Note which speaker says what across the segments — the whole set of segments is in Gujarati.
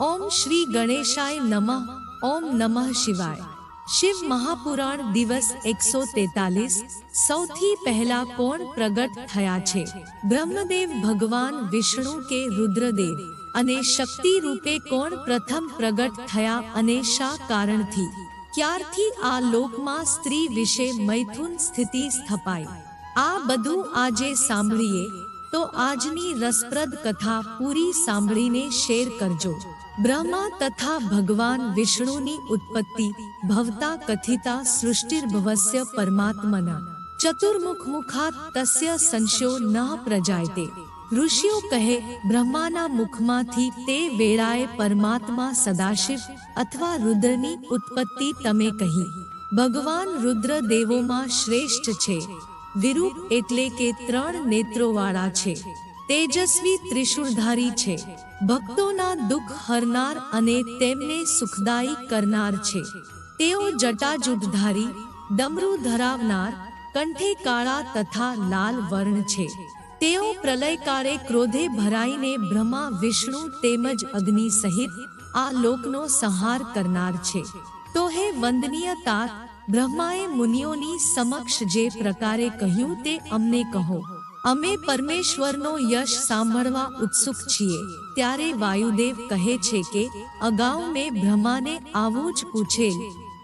Speaker 1: ઓમ શ્રી ગણેશાય નમઃ, ઓમ નમઃ શિવાય. શિવ મહાપુરાણ દિવસ એકસો તેતાલીસ, સૌથી પહેલા કોણ પ્રગટ થયા છે? બ્રહ્મદેવ ભગવાન વિષ્ણુ કે રુદ્રદેવ? અને શક્તિ રૂપે કોણ પ્રથમ પ્રગટ થયા અને શા કારણથી? ક્યારથી આ લોકમાં સ્ત્રી વિશે મૈથુન સ્થિતિ સ્થપાઈ? આ બધું આજે સાંભળીએ, તો આજની રસપ્રદ કથા પૂરી સાંભળીને શેર કરજો. બ્રહ્મા તથા ભગવાન વિષ્ણુની ઉત્પત્તિ ભવતા કથિતા સૃષ્ટિર્ભવસ્ય પરમાત્મના. ચતુર્મુખ મુખાત તસ્ય સંશયો ન પ્રજાયતે. ઋષિઓ કહે, બ્રહ્માના મુખમાંથી તે વેળાએ પરમાત્મા સદાશિવ અથવા રુદ્રની ઉત્પત્તિ તમે કહી. ભગવાન રુદ્ર દેવોમાં શ્રેષ્ઠ છે. વિરૂપ એટલે કે ત્રણ નેત્રોવાળા છે. તેજસ્વી ત્રિશુળધારી છે. ભક્તોના દુઃખ હરનાર અને તેમને સુખદાયી કરનાર છે. તેઓ જટાજૂટધારી, ડમરૂ ધરાવનાર, કંઠે કાળા તથા લાલ વર્ણ છે. તેઓ પ્રલયકાળે ક્રોધે ભરાઈને બ્રહ્મા, વિષ્ણુ તેમજ અગ્નિ સહિત આ લોકનો સંહાર કરનાર છે. તો હે વંદનીય તાત, બ્રહ્માએ મુનિઓની સમક્ષ જે પ્રકારે કહ્યું તે અમને કહો. અમે પરમેશ્વરનો યશ સાંભળવા ઉત્સુક છીએ. ત્યારે વાયુદેવ કહે છે કે, અગાઉ મેં બ્રહ્માને આવું જ પૂછેલ.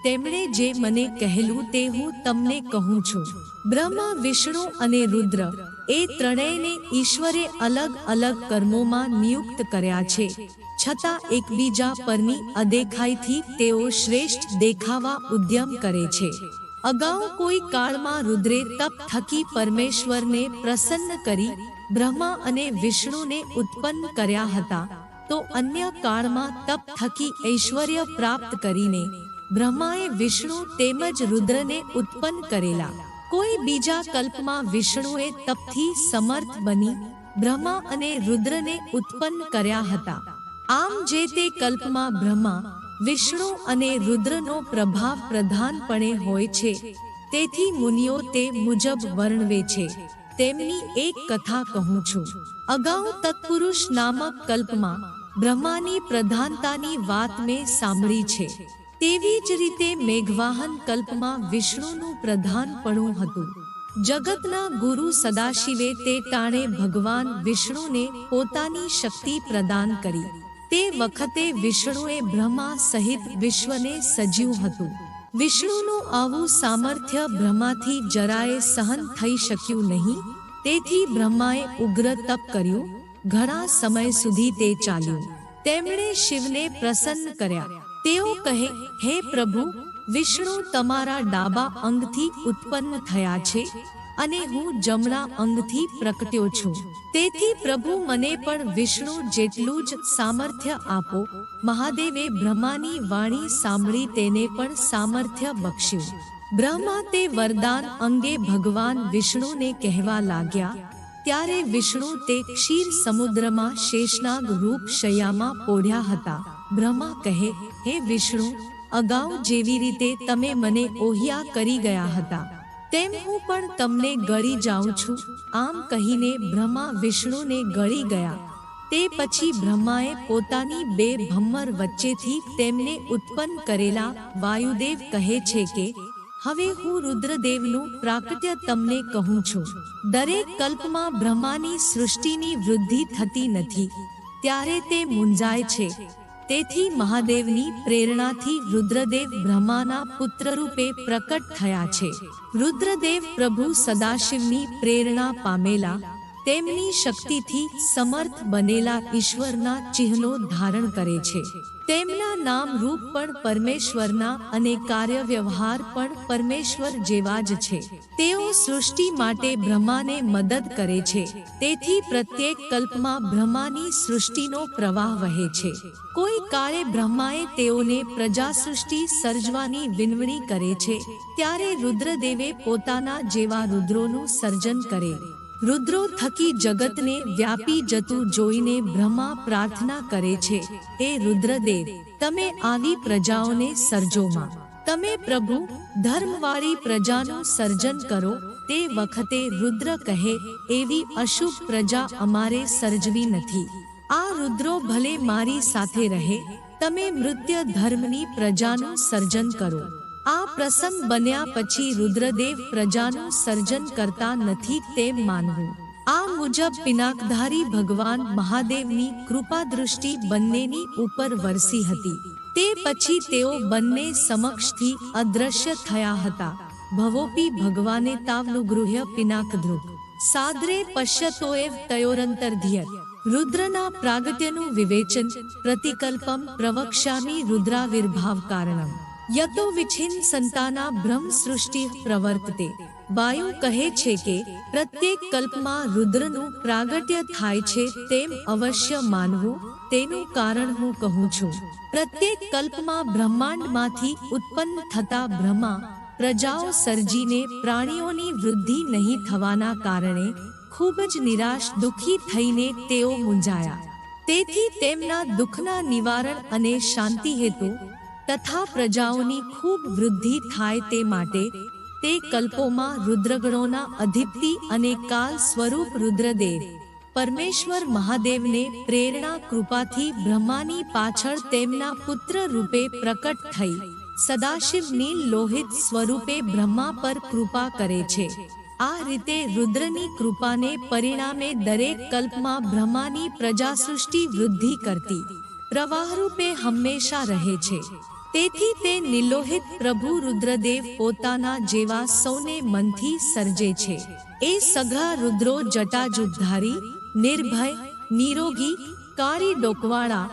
Speaker 1: તેમણે જે મને કહેલું તે હું તમને કહું છું. બ્રહ્મા, વિષ્ણુ અને રુદ્ર, એ ત્રણેયને ઈશ્વરે અલગ અલગ કર્મોમાં નિયુક્ત કર્યા છે. છતાં એકબીજા પરની અદેખાઈથી તેઓ શ્રેષ્ઠ દેખાવા ઉદ્યમ કરે છે. અગાઉ કોઈ કાળમાં રુદ્રે તપ થકી પરમેશ્વરને પ્રસન્ન કરી બ્રહ્મા અને વિષ્ણુને ઉત્પન્ન કર્યા હતા, તો અન્ય કાળમાં તપ થકી ઐશ્વર્ય પ્રાપ્ત કરીને બ્રહ્માએ વિષ્ણુ તેમજ રુદ્રને ઉત્પન્ન કરેલા. કોઈ બીજા કલ્પમાં વિષ્ણુએ તપથી સમર્થ બની બ્રહ્મા અને રુદ્રને ઉત્પન્ન કર્યા હતા. આમ જે તે કલ્પમાં બ્રહ્મા વિષ્ણુ અને રુદ્રનો પ્રભાવ પ્રધાનપણે હોય છે. તેથી મુનિઓ તે મુજબ વર્ણવે છે. તેમની એક કથા કહું છું. અગાઉ તત્પુરુષ નામક કલ્પમાં બ્રહ્માની પ્રધાનતાની વાત મેં સાંભળી છે. તેવી જ રીતે મેઘવાહન કલ્પમાં વિષ્ણુનું પ્રધાનપણું હતું. જગતના ગુરુ સદાશિવે તે ટાણે ભગવાન વિષ્ણુને પોતાની શક્તિ પ્રદાન કરી. તે વખતે વિષ્ણુએ બ્રહ્મા સહિત વિશ્વને સજ્યું હતું. વિષ્ણુનું આવું સામર્થ્ય બ્રહ્માથી જરાએ સહન થઈ શક્યું નહીં. તેથી બ્રહ્માએ ઉગ્ર તપ કર્યું. ઘણા સમય સુધી તે ચાલ્યું. તેમણે શિવને પ્રસન્ન કર્યા. તેઓ કહે, હે પ્રભુ, વિષ્ણુ તમારા ડાબા અંગથી ઉત્પન્ન થયા છે. અને હું જમણા અંગથી પ્રકટ્યો છું. તેથી પ્રભુ મને પણ વિષ્ણુ જેટલું જ સામર્થ્ય આપો. મહાદેવે બ્રહ્માની વાણી સાંભળી તેને પણ સામર્થ્ય બક્ષ્યું. બ્રહ્મા તે વરદાન અંગે ભગવાન વિષ્ણુને કહેવા લાગ્યા. ત્યારે વિષ્ણુ તે ક્ષીર સમુદ્રમાં શેષનાગ રૂપ શયામાં પોઢ્યા હતા. બ્રહ્મા કહે, હે વિષ્ણુ, અગાઉ જેવી રીતે તમે મને ઓહિયા કરી ગયા હતા. તેમ હું પણ તમને ગળી જાઉં છું. આમ કહીને બ્રહ્મા વિષ્ણુને ગળી ગયા. તે પછી બ્રહ્માએ પોતાની બે ભમ્મર વચ્ચેથી તેમને ઉત્પન્ન કરેલા વાયુદેવ કહે છે કે, હવે હું રુદ્રદેવનું પ્રાકટ્ય તમને કહું છું. દરેક કલ્પમાં બ્રહ્માની સૃષ્ટિની વૃદ્ધિ થતી નથી. ત્યારે તે મુંજાય છે. તેથી મહાદેવની પ્રેરણાથી રુદ્રદેવ બ્રહ્માના પુત્ર રૂપે પ્રકટ થયા છે. રુદ્રદેવ પ્રભુ સદાશિવની પ્રેરણા પામેલા તેમની શક્તિથી સમર્થ બનેલા ઈશ્વરના ચિહ્નો ધારણ કરે છે. તેમના નામ રૂપ પણ પરમેશ્વરના અને કાર્ય વ્યવહાર પણ પરમેશ્વર જેવા જ છે. તેઓ સૃષ્ટિ માટે બ્રહ્માને મદદ કરે છે. તેથી પ્રત્યેક કલ્પમાં બ્રહ્માની સૃષ્ટિનો પ્રવાહ વહે છે. કોઈ કાળે બ્રહ્માએ તેઓને પ્રજા સૃષ્ટિ સર્જવાની વિનવણી કરે છે, ત્યારે રુદ્રદેવે પોતાના જેવા રુદ્રોનું સર્જન કરે. રુદ્રો થકી જગતને વ્યાપી જતું જોઈને બ્રહ્મા પ્રાર્થના કરે છે, હે રુદ્રદેવ, તમે આવી પ્રજાઓને સર્જોમાં તમે પ્રભુ, ધર્મવાળી પ્રજાનું સર્જન કરો. તે વખતે રુદ્ર કહે, એવી અશુભ પ્રજા અમારે સર્જવી નથી. આ રુદ્રો ભલે મારી સાથે રહે, તમે મૃત્ય ધર્મની પ્રજાનું સર્જન કરો. આ પ્રસંગ બન્યા પછી રુદ્રદેવ પ્રજાનું સર્જન કરતા નથી તેમ માનવું. આ મુજબ પિનાકધારી ભગવાન મહાદેવની કૃપા દૃષ્ટિ બંનેની ઉપર વરસી હતી. તે પછી તેઓ બંને સમક્ષથી અદ્રશ્ય થયા હતા. ભવોપી ભગવાને તાવનું ગૃહ્ય સાદરે સાદ્રે પશ્યતોએવ તયોરંતર્ધ્યત. રુદ્રના પ્રાગટ્યનું વિવેચન, પ્રતિકલ્પમ પ્રવક્ષ્યામિ રુદ્રાવિર્ભાવ કારણમ. યતો વિછિન સંતાના બ્રહ્મ સૃષ્ટિ પ્રવર્તતે. વાયુ કહે છે કે, પ્રત્યેક કલ્પમાં રુદ્રનું પ્રાગટ્ય થાય છે તેમ અવશ્ય માનવું, તેનું કારણ હું કહું છું. પ્રત્યેક કલ્પમાં બ્રહ્માંડમાંથી ઉત્પન્ન થતા બ્રહ્મા, પ્રજાઓ સર્જીને પ્રાણીઓની વૃદ્ધિ નહીં થવાના કારણે ખૂબ જ નિરાશ દુઃખી થઈને તેઓ મૂંઝાયા. તેથી તેમના દુઃખના નિવારણ અને શાંતિ હેતુ તથા પ્રજાઓની ખૂબ વૃદ્ધિ થાય તે માટે તે કલ્પોમાં રુદ્રગણોના અધિપતિ અને કાલ સ્વરૂપ રુદ્રદેવ. પરમેશ્વર મહાદેવને પ્રેરણા કૃપાથી બ્રહ્માની પાછળ તેમના પુત્ર રૂપે પ્રકટ થઈ સદાશિવની લોહિત સ્વરૂપે બ્રહ્મા પર કૃપા કરે છે. આ રીતે રુદ્રની કૃપાને પરિણામે દરેક કલ્પમાં બ્રહ્માની પ્રજાસૃષ્ટિ વૃદ્ધિ કરતી, પ્રવાહરૂપે હંમેશા રહે છે. તેથી તે નિલોહિત પ્રભુ રુદ્રદેવ પોતાના જેવા સૌને મનથી સર્જે છે. એ સઘા રુદ્રો જટાજુદ્ધારી, નિર્ભય, નિરોગી કારી ડોકવાળા,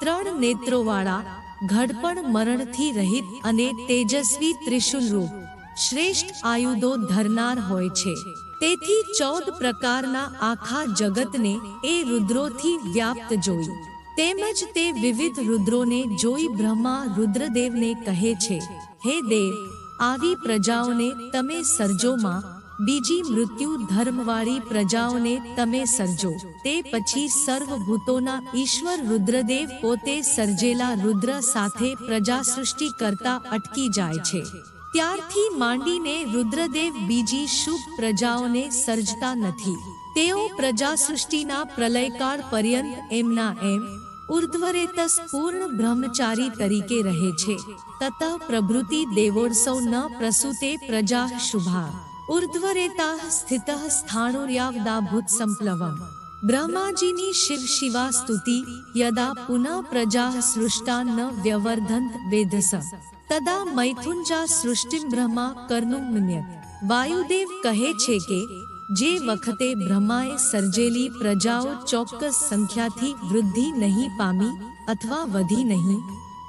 Speaker 1: ત્રણ નેત્રોવાળા, ઘડપણ મરણથી રહિત અને તેજસ્વી ત્રિશુલ રૂપ શ્રેષ્ઠ આયુધો ધરનાર હોય છે. તેથી ચૌદ પ્રકારના આખા જગતને એ રુદ્રોથી વ્યાપ્ત જોઈ તેમજ તે વિવિધ રુદ્રોને જોઈ બ્રહ્મા રુદ્રદેવને કહે છે, હે દેવ, આવી પ્રજાઓને તમે સર્જોમાં બીજી મૃત્યુ ધર્મવાળી પ્રજાઓને તમે સર્જો. તે પછી સર્વભૂતોના ઈશ્વર રુદ્રદેવ પોતે સર્જેલા રુદ્ર સાથે પ્રજા સૃષ્ટિ કરતા અટકી જાય છે. ત્યારથી માંડીને રુદ્રદેવ બીજી શુભ પ્રજાઓને સર્જતા નથી. તેઓ પ્રજા સૃષ્ટિના પ્રલયકાળ પર્યંત એમના એમ ઉર્ધ્વરેતસ પૂર્ણ બ્રહ્મચારી તરીકે રહે છે. તત પ્રભૃતિ દેવોત્સવ ન પ્રસુતે પ્રજા શુભા. ઉર્ધ્વરેતા સ્થિત સ્થાણુર્યાવદાભૂત સંપ્લવમ. બ્રહ્માજીની શિવ શિવા સ્તુતિ યદા પુનઃ પ્રજા સૃષ્ટા ન વ્યવર્ધંત વેધસ. તદા મૈથુંજા સૃષ્ટિ બ્રહ્મા કર્ણુમ્યત વાયુદેવ કહે છે કે જે વખતે બ્રહ્માએ સર્જેલી પ્રજાઓ ચોક્કસ સંખ્યાથી વૃદ્ધિ નહીં પામી અથવા વધી નહીં,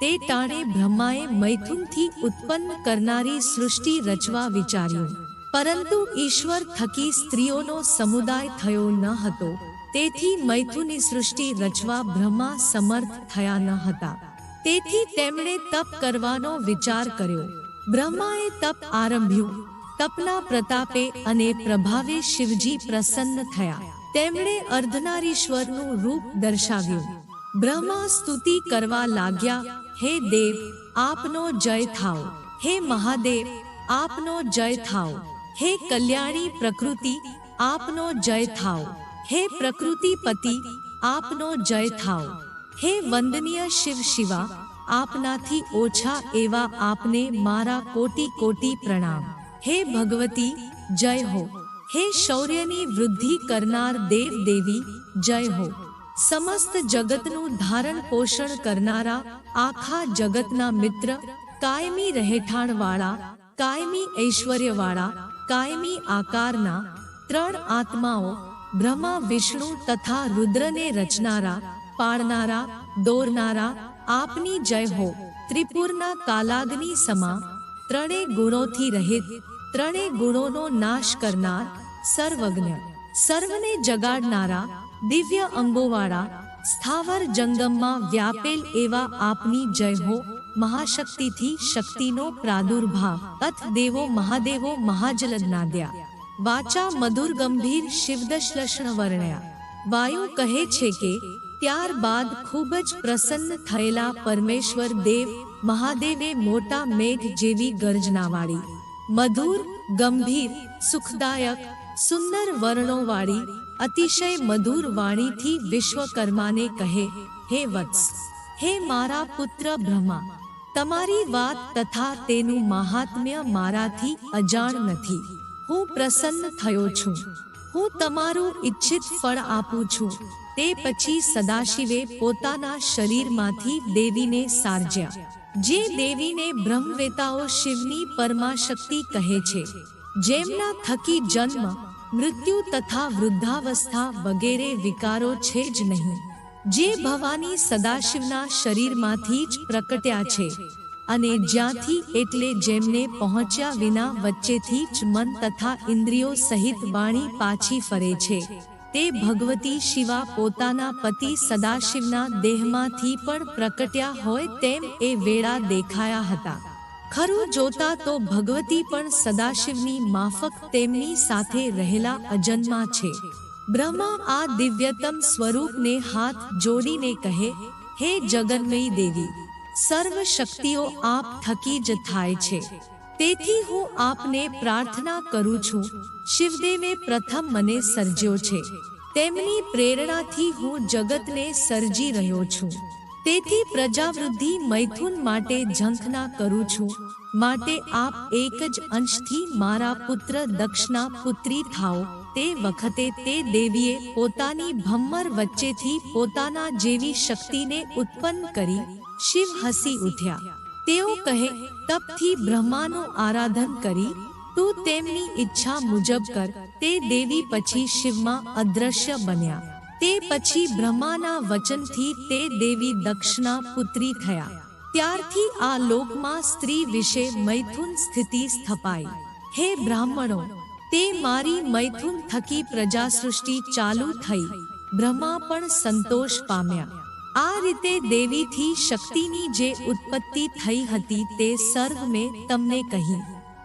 Speaker 1: તે ટાણે બ્રહ્માએ મૈથુનથી ઉત્પન્ન કરનારી સૃષ્ટિ રચવા વિચાર્યું. પરંતુ ઈશ્વર થકી સ્ત્રીઓનો સમુદાય થયો ન હતો. તેથી મૈથુની સૃષ્ટિ રચવા બ્રહ્મા સમર્થ થયા ન હતા. તેથી તેમણે તપ કરવાનો વિચાર કર્યો. બ્રહ્માએ તપ આરંભ્યું. તપના પ્રતાપે અને પ્રભાવે શિવજી પ્રસન્ન થયા. તેમણે અર્ધનારીશ્વરનું રૂપ દર્શાવ્યું. બ્રહ્મા સ્તુતિ કરવા લાગ્યા, હે દેવ, આપનો જય થાઓ હે મહાદેવ, આપનો જય થાઓ હે કલ્યાણી પ્રકૃતિ, આપનો જય થાઓ હે પ્રકૃતિપતિ આપનો જય થાઓ હે વંદનીય શિવ શિવા, આપનાથી ઓછા એવા આપને મારા કોટી કોટી પ્રણામ. હે ભગવતી, જય હો. હે શૌર્યની વૃદ્ધિ કરનાર દેવ દેવી જય હો. સમસ્ત જગતનું ધારણ પોષણ કરનારા આખા જગતના મિત્ર, કાયમી રહેઠાણવાળા, કાયમી ઐશ્વર્યવાળા, કાયમી આકારના ત્રણ આત્માઓ બ્રહ્મા, વિષ્ણુ તથા રુદ્રને રચનારા, પાળનારા, દોરનારા આપની જય હો. ત્રિપુરના કાલાગ્નિ સમા ત્રણે ગુણોથી રહિત ત્રણે ગુણોનો નાશ કરનાર સર્વજ્ઞ. સર્વને જગાડનારા દિવ્ય અંગોવાળા સ્થાવર જંગમમાં વ્યાપેલ એવા આપની જય હો મહાશક્તિથી શક્તિનો પ્રાદુર્ભાવ. અથ દેવો મહાદેવો મહાજલજ્ઞાદ્યા. વાચા મધુર ગંભીર શિવદશ્લષણ વર્ણ્યા. વાયુ કહે છે કે ત્યારબાદ ખૂબ જ પ્રસન્ન થયેલા પરમેશ્વર દેવ મહાદેવે મોટા મેઘ જેવી ગર્જનાવાળી મધુર ગંભીર સુખદાયક સુંદર વર્ણોવાળી અતિશય મધુર વાણીથી વિશ્વકર્માને કહે હે વત્સ હે મારા પુત્ર બ્રહ્મા તમારી વાત તથા તેનું મહાત્મ્ય મારાથી અજાણ નથી હું પ્રસન્ન થયો છું. હું તમારું ઈચ્છિત ફળ આપું છું. તે પછી સદાશિવે પોતાના શરીરમાંથી દેવીને સારજ્યા જે દેવીને બ્રહ્મવેતાઓ શિવની પરમાશક્તિ કહે છે, જેમના થકી જન્મ, મૃત્યુ તથા વૃદ્ધાવસ્થા વગેરે વિકારો છે જ નહીં, જે ભવાની સદાશિવના શરીરમાંથી જ પ્રકટ્યા છે અને જ્યાંથી એટલે જેમને પહોંચ્યા વિના વચ્ચેથી જ મન તથા ઇન્દ્રિયો સહિત વાણી પાછી ફરે છે. તે ભગવતી શિવા પોતાના પતિ સદાશિવના દેહમાંથી પણ પ્રકટ્યા હોય તેમ એ વેળા દેખાયા હતા. ખરું જોતા તો ભગવતી પણ સદાશિવની માફક તેમની સાથે રહેલા અજન્મા છે. બ્રહ્મા આ દિવ્યતમ સ્વરૂપને હાથ જોડીને કહે, હે જગન્મયી દેવી સર્વ શક્તિઓ આપ થકી જ થાય છે. તેથી હું આપને પ્રાર્થના કરું છું, શિવદેવે પ્રથમ મને સર્જ્યો છે. તેમની પ્રેરણાથી હું જગતને સર્જી રહ્યો છું. તેથી પ્રજાવૃદ્ધિ મૈથુન માટે ઝંખના કરું છું. માટે આપ એક જ અંશથી મારા પુત્ર દક્ષના પુત્રી થાઓ. તે વખતે તે દેવીએ પોતાની ભમ્મર વચ્ચેથી પોતાના જેવી શક્તિને ઉત્પન્ન કરી, શિવ હસી ઉઠ્યા. તેઓ કહે, તપથી બ્રહ્માનું આરાધન કરી, તું તેમની ઈચ્છા મુજબ કર. તે દેવી પછી શિવમાં અદ્રશ્ય બન્યા. તે પછી બ્રહ્માના વચનથી તે દેવી દક્ષના પુત્રી થયા. ત્યારથી આ લોકમાં સ્ત્રી વિશે મૈથુન સ્થિતિ સ્થપાઈ. હે બ્રાહ્મણો, તે મારી મૈથુન થકી પ્રજાસૃષ્ટિ ચાલુ થઈ. બ્રહ્મા પણ સંતોષ પામ્યા. આ રીતે દેવીથી શક્તિની જે ઉત્પત્તિ થઈ હતી તે સર્વ મેં તમને કહી.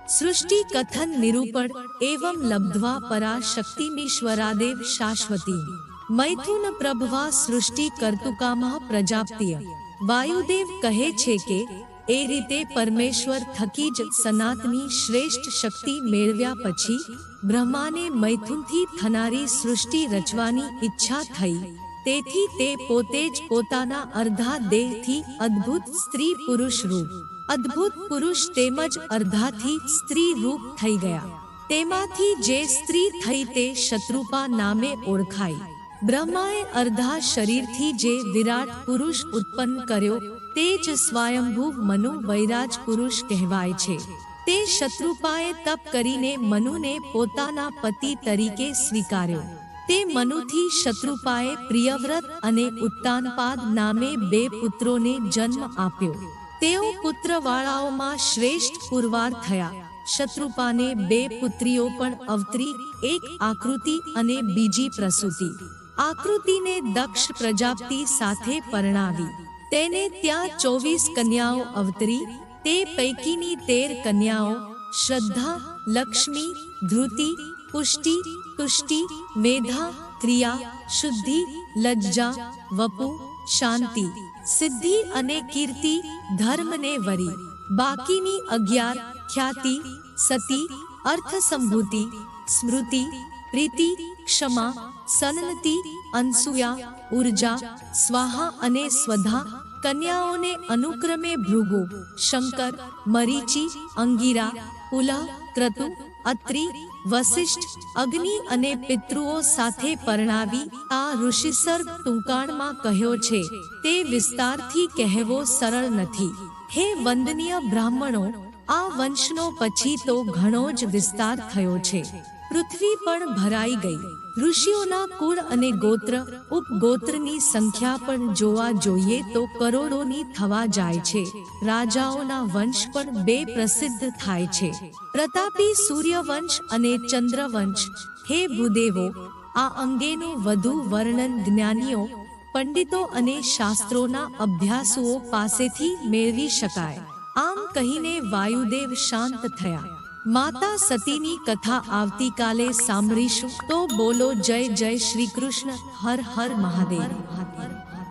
Speaker 1: સૃષ્ટિ કથન નિરૂપણ એવં લબ્ધ્વા પરા શક્તિમીશ્વરાદેવ શાશ્વતી. મૈથુન પ્રભવા સૃષ્ટિ કર્તુકામઃ પ્રજાપ્તિય. વાયુદેવ કહે છે કે, એ રીતે પરમેશ્વર થકી જ સનાતની શ્રેષ્ઠ શક્તિ મેળવ્યા પછી, બ્રહ્માને મૈથુનથી થનારી સૃષ્ટિ રચવાની ઈચ્છા થઈ. તેથી તે પોતે જ પોતાના અર્ધા દેહથી અદ્ભુત સ્ત્રી પુરુષ રૂપ, અદ્ભુત પુરુષ તેમજ અર્ધાથી સ્ત્રી રૂપ થઈ ગયા. તેમાંથી જે સ્ત્રી થઈ તે શત્રુપા નામે ઓળખાઈ બ્રહ્માએ અર્ધા શરીરથી જે વિરાટ પુરુષ ઉત્પન્ન કર્યો, તે જ સ્વયંભૂ મનુ વૈરાજ પુરુષ કહેવાય છે. તે શત્રુપાએ તપ કરીને મનુને પોતાના પતિ તરીકે સ્વીકાર્યો. તે મનુથી શત્રુપાએ પ્રિયવ્રત અને ઉત્તાનપાદ નામે બે પુત્રોને જન્મ આપ્યો. તેઓ પુત્રવાળાઓમાં શ્રેષ્ઠ પુરવાર થયા. શત્રુપાને બે પુત્રીઓ પણ અવતરી, એક આકૃતિ અને બીજી પ્રસૂતિ. આકૃતિને દક્ષ પ્રજાપતિ સાથે પરણાવી. તેને ત્યાં ચોવીસ કન્યાઓ અવતરી, તે પૈકીની તેર કન્યાઓ શ્રદ્ધા, લક્ષ્મી, ધૃતિ પુષ્ટિ તુષ્ટિ મેધા ક્રિયા શુદ્ધિ લજ્જા વપુ શાંતિ સિદ્ધિ અને કીર્તિ ધર્મને વરી બાકીની અગિયાર ખ્યાતિ સતી અર્થ સંભૂતિ સ્મૃતિ પ્રીતિ ક્ષમા સનનતિ અનસુયા ઉર્જા સ્વાહા અને સ્વધા કન્યાઓને અનુક્રમે ભૃગુ શંકર મરીચી અંગીરા પુલહ ક્રતુ અત્રિ વશિષ્ઠ અગ્નિ અને પિતૃઓ સાથે પરણાવી આ ઋષિસર્ગ ટૂંકાણમાં કહ્યો છે, તે વિસ્તારથી કહેવો સરળ નથી. હે વંદનીય બ્રાહ્મણો, આ વંશનો પછી તો ઘણો જ વિસ્તાર થયો છે. પૃથ્વી પણ ભરાઈ ગઈ. ઋષિઓના કુળ અને ગોત્ર, ઉપગોત્રની સંખ્યા પણ જોવા જોઈએ તો કરોડોની થવા જાય છે. રાજાઓના વંશ પણ બે પ્રસિદ્ધ થાય છે. પ્રતાપી સૂર્યવંશ અને ચંદ્રવંશ. હે ભૂદેવો, આ અંગેનું વધુ વર્ણન જ્ઞાનીઓ, પંડિતો અને શાસ્ત્રોના અભ્યાસુઓ પાસેથી મેળવી શકાય. આમ કહીને વાયુદેવ શાંત થયા. માતા સતીની કથા આવતીકાલે સાંભળીશું. તો બોલો જય જય શ્રી કૃષ્ણ. હર હર મહાદેવ.